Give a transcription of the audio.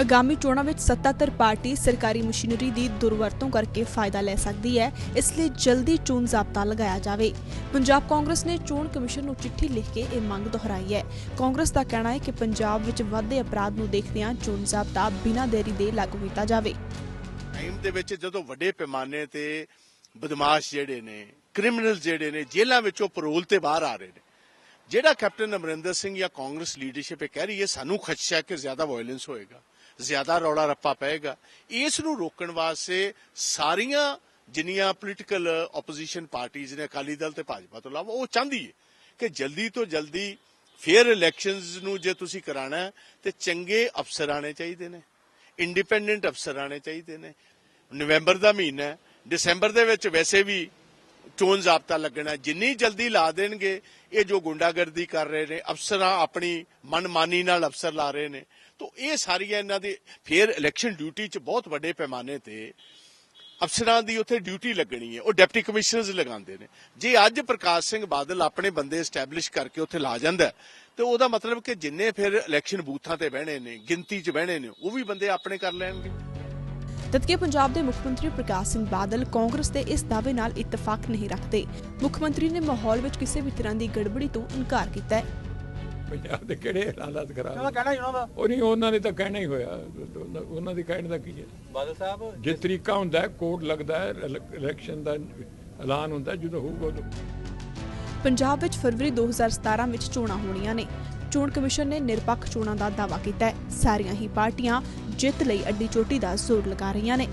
ਆਗਾਮੀ ਚੋਣਾਂ ਵਿੱਚ ਸੱਤਾਧਰ ਪਾਰਟੀ ਸਰਕਾਰੀ ਮਸ਼ੀਨਰੀ ਦੀ ਦੁਰਵਰਤੋਂ ਕਰਕੇ ਫਾਇਦਾ ਲੈ ਸਕਦੀ ਹੈ, ਇਸ ਲਈ ਜਲਦੀ ਚੋਣ ਜ਼ਾਬਤਾ ਲਗਾਇਆ ਜਾਵੇ। ਪੰਜਾਬ ਕਾਂਗਰਸ ਨੇ ਚੋਣ ਕਮਿਸ਼ਨ ਨੂੰ ਚਿੱਠੀ ਲਿਖ ਕੇ ਇਹ ਮੰਗ ਦੁਹਰਾਈ ਹੈ। ਕਾਂਗਰਸ ਦਾ ਕਹਿਣਾ ਹੈ ਕਿ ਪੰਜਾਬ ਵਿੱਚ ਵੱਧਦੇ ਅਪਰਾਧ ਨੂੰ ਦੇਖਦਿਆਂ ਚੋਣ ਜ਼ਾਬਤਾ ਬਿਨਾਂ ਦੇਰੀ ਦੇ ਲਾਗੂ ਕੀਤਾ ਜਾਵੇ। ਟਾਈਮ ਦੇ ਵਿੱਚ ਜਦੋਂ ਵੱਡੇ ਪੈਮਾਨੇ ਤੇ ਬਦਮਾਸ਼ ਜਿਹੜੇ ਨੇ ਕ੍ਰਿਮੀਨਲ ਜਿਹੜੇ ਨੇ, ਜੇਲ੍ਹਾਂ ਵਿੱਚੋਂ ਪਰੋਲ ਤੇ ਬਾਹਰ ਆ ਰਹੇ ਨੇ। ਜਿਹੜਾ ਕੈਪਟਨ ਅਮਰਿੰਦਰ ਸਿੰਘ ਜਾਂ ਕਾਂਗਰਸ ਲੀਡਰਸ਼ਿਪ ਇਹ ਕਹਿ ਰਹੀ ਹੈ, ਸਾਨੂੰ ਖਦਸ਼ਾ ਹੈ ਕਿ ਜ਼ਿਆਦਾ ਵਾਇਲੈਂਸ ਹੋਏਗਾ। ਜ਼ਿਆਦਾ ਰੌਲਾ ਰੱਪਾ ਪਏਗਾ। ਇਸ ਨੂੰ ਰੋਕਣ ਵਾਸਤੇ ਸਾਰੀਆਂ ਜਿੰਨੀਆਂ ਪੋਲੀਟੀਕਲ ਆਪੋਜੀਸ਼ਨ ਪਾਰਟੀਆਂ ਨੇ ਅਕਾਲੀ ਦਲ ਤੇ ਭਾਜਪਾ ਤੋਂ ਇਲਾਵਾ, ਉਹ ਚਾਹੁੰਦੀ ਹੈ ਕਿ ਜਲਦੀ ਤੋਂ ਜਲਦੀ ਫੇਅਰ ਇਲੈਕਸ਼ਨਸ ਨੂੰ ਜੇ ਤੁਸੀਂ ਕਰਾਣਾ ਹੈ, ਤੇ ਚੰਗੇ ਅਫਸਰ ਆਣੇ ਚਾਹੀਦੇ ਨੇ ਇੰਡੀਪੈਂਡੈਂਟ ਅਫਸਰ ਆਣੇ ਚਾਹੀਦੇ ਨੇ। ਨਵੰਬਰ ਦਾ ਮਹੀਨਾ ਹੈ, ਦਸੰਬਰ ਦੇ ਵਿੱਚ ਵੈਸੇ ਵੀ ਚੋਣ ਜ਼ਾਬਤਾ ਲੱਗਣਾ ਜਿੰਨੀ ਜਲਦੀ ਲਾ ਦੇਣਗੇ, ਇਹ ਜੋ ਗੁੰਡਾਗਰਦੀ ਕਰ ਰਹੇ ਨੇ, ਅਫਸਰਾਂ ਆਪਣੀ ਮਨਮਾਨੀ ਨਾਲ ਅਫਸਰ ਲਾ ਰਹੇ ਨੇ, ਤੋਂ ਇਹ ਸਾਰੀਆਂ ਇਹਨਾਂ ਦੀ, ਫੇਰ ਇਲੈਕਸ਼ਨ ਡਿਊਟੀ 'ਚ ਬਹੁਤ ਵੱਡੇ ਪੈਮਾਨੇ ਤੇ ਅਫਸਰਾਂ ਦੀ ਉੱਥੇ ਡਿਊਟੀ ਲੱਗਣੀ ਹੈ। ਉਹ ਡਿਪਟੀ ਕਮਿਸ਼ਨਰਸ ਲਗਾਉਂਦੇ ਨੇ। ਜੇ ਅੱਜ ਪ੍ਰਕਾਸ਼ ਸਿੰਘ ਬਾਦਲ ਆਪਣੇ ਬੰਦੇ ਸਟੈਬਲਿਸ਼ ਕਰਕੇ ਉੱਥੇ ਲਾ ਜਾਂਦਾ ਤੇ ਉਹਦਾ ਮਤਲਬ ਕਿ ਜਿੰਨੇ ਫਿਰ ਇਲੈਕਸ਼ਨ ਬੂਥਾਂ ਤੇ ਬਹਿਣੇ ਨੇ, ਗਿਣਤੀ 'ਚ ਬਹਿਣੇ ਨੇ, ਉਹ ਵੀ ਬੰਦੇ ਆਪਣੇ ਕਰ ਲੈਣਗੇ। ਜਦਕਿ ਪੰਜਾਬ ਦੇ ਮੁੱਖ ਮੰਤਰੀ ਪ੍ਰਕਾਸ਼ ਸਿੰਘ ਬਾਦਲ ਕਾਂਗਰਸ ਦੇ ਇਸ ਦਾਅਵੇ ਨਾਲ ਇਤਫਾਕ ਨਹੀਂ ਰੱਖਦੇ। ਮੁੱਖ ਮੰਤਰੀ ਨੇ ਮਾਹੌਲ ਵਿੱਚ ਕਿਸੇ ਵੀ ਤਰ੍ਹਾਂ ਦੀ ਗੜਬੜੀ ਤੋਂ ਇਨਕਾਰ ਕੀਤਾ ਹੈ। ਪੰਜਾਬ ਦੇ ਕਿਹੜੇ ਹਾਲਾਤ ਖਰਾਬ ਕਹਿਣਾ ਹੀ ਉਹਨਾਂ ਦਾ। ਉਹ ਨਹੀਂ ਉਹਨਾਂ ਨੇ ਤਾਂ ਕਹਿਣਾ ਹੀ ਹੋਇਆ। ਉਹਨਾਂ- ਦੀ ਕਹਿਣ ਦਾ ਕੀ ਹੈ? ਬਾਦਲ ਸਾਹਿਬ ਜੇ ਤਰੀਕਾ ਹੁੰਦਾ ਹੈ ਕੋਡ ਲੱਗਦਾ ਹੈ ਇਲੈ- ਇਲੈਕਸ਼ਨ ਦਾ ਐਲਾਨ ਹੁੰਦਾ ਜਦੋਂ ਹੋਊਗਾ ਉਦੋਂ। ਪੰਜਾਬ ਵਿੱਚ ਫਰਵਰੀ 2017 ਵਿੱਚ ਚੋਣਾਂ ਹੋਣੀਆਂ ਨੇ। ਚੋਣ ਕਮਿਸ਼ਨ ਨੇ ਨਿਰਪੱਖ ਚੋਣਾਂ ਦਾ ਦਾਅਵਾ ਕੀਤਾ ਹੈ। ਸਾਰੀਆਂ ਹੀ ਪਾਰਟੀਆਂ ਜਿੱਤ ਲਈ ਅੱਡੀ ਚੋਟੀ ਦਾ ਜ਼ੋਰ ਲਗਾ ਰਹੀਆਂ ਨੇ।